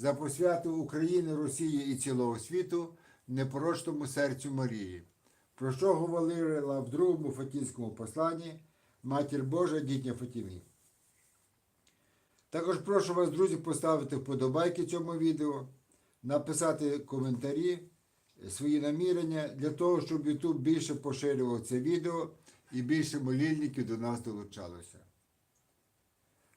за посвяту України, Росії і цілого світу непорочному серцю Марії, про що говорила в другому Фатінському посланні Матір Божа дітня Фатімі. Також прошу вас, друзі, поставити вподобайки цьому відео, написати коментарі, свої намірення для того, щоб YouTube більше поширював це відео і більше молільників до нас долучалося.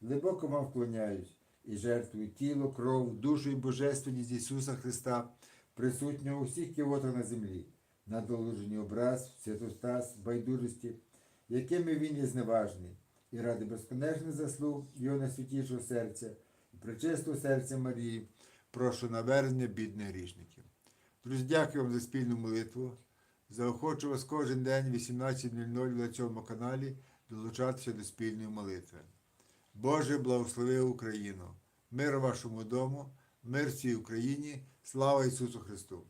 глибоко вам вклоняюсь і жертвую тіло, кров, душу і божественність Ісуса Христа, присутнього у всіх кивотах на землі, на доложенні образ, святостас, байдужості, якими він є зневажний, і ради безконечних заслуг Його найсвятішого серця і причистого серця Марії, прошу навернення бідних грішників. Друзі, дякую вам за спільну молитву. Заохочу вас кожен день 18.00 на цьому каналі долучатися до спільної молитви. Боже, благослови Україну! Мир вашому дому, мир всій Україні, слава Ісусу Христу!